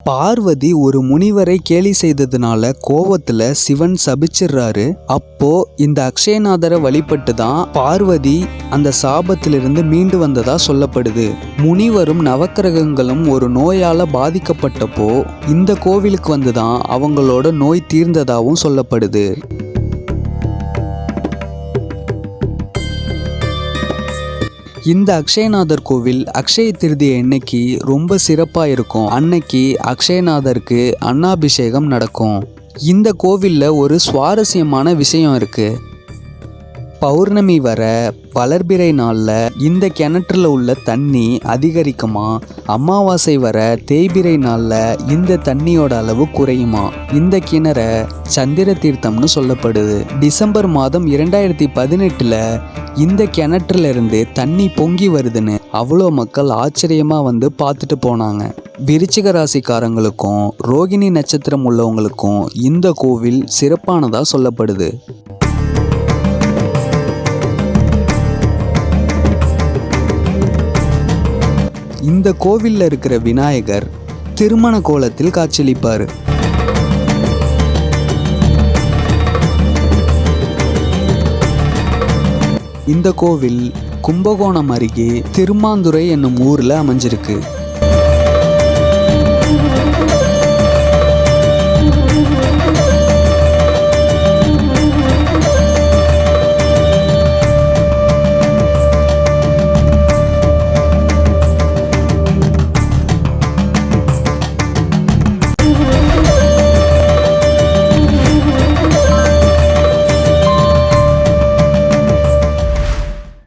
பார்வதி ஒரு முனிவரை கேலி செய்ததுனால கோவத்துல சிவன் சபிச்சிடுறாரு அப்போ இந்த அக்ஷயநாதரை வழிபட்டு தான் பார்வதி அந்த சாபத்திலிருந்து மீண்டு வந்ததா சொல்லப்படுது. முனிவரும் நவக்கிரகங்களும் ஒரு நோயால பாதிக்கப்பட்டப்போ இந்த கோவிலுக்கு வந்து தான் அவங்களோட நோய் தீர்ந்ததாகவும் சொல்லப்படுது. இந்த அக்ஷயநாதர் கோவில் அக்ஷய திருதி அன்னைக்கு ரொம்ப சிறப்பாக இருக்கும் அன்னைக்கு அக்ஷயநாதருக்கு அன்னாபிஷேகம் நடக்கும். இந்த கோவிலில் ஒரு சுவாரஸ்யமான விஷயம் இருக்குது பௌர்ணமி வர வளர்பிறை நாளில் இந்த கிணற்றில் உள்ள தண்ணி அதிகரிக்குமா? அமாவாசை வர தேய்பிறை நாளில் இந்த தண்ணியோட அளவு குறையுமா? இந்த கிணற சந்திர தீர்த்தம்னு சொல்லப்படுது. டிசம்பர் மாதம் இரண்டாயிரத்தி பதினெட்டில் இந்த கிணற்றிலிருந்து தண்ணி பொங்கி வருதுன்னு அவ்வளோ மக்கள் ஆச்சரியமாக வந்து பார்த்துட்டு போனாங்க. விருச்சிக ராசிக்காரங்களுக்கும் ரோகிணி நட்சத்திரம் உள்ளவங்களுக்கும் இந்த கோவில் சிறப்பானதாக சொல்லப்படுது. இந்த கோவிலில் இருக்கிற விநாயகர் திருமண கோலத்தில் காட்சியளிப்பார். இந்த கோவில் கும்பகோணம் அருகே திருமாந்துறை என்னும் ஊரில் அமைஞ்சிருக்கு.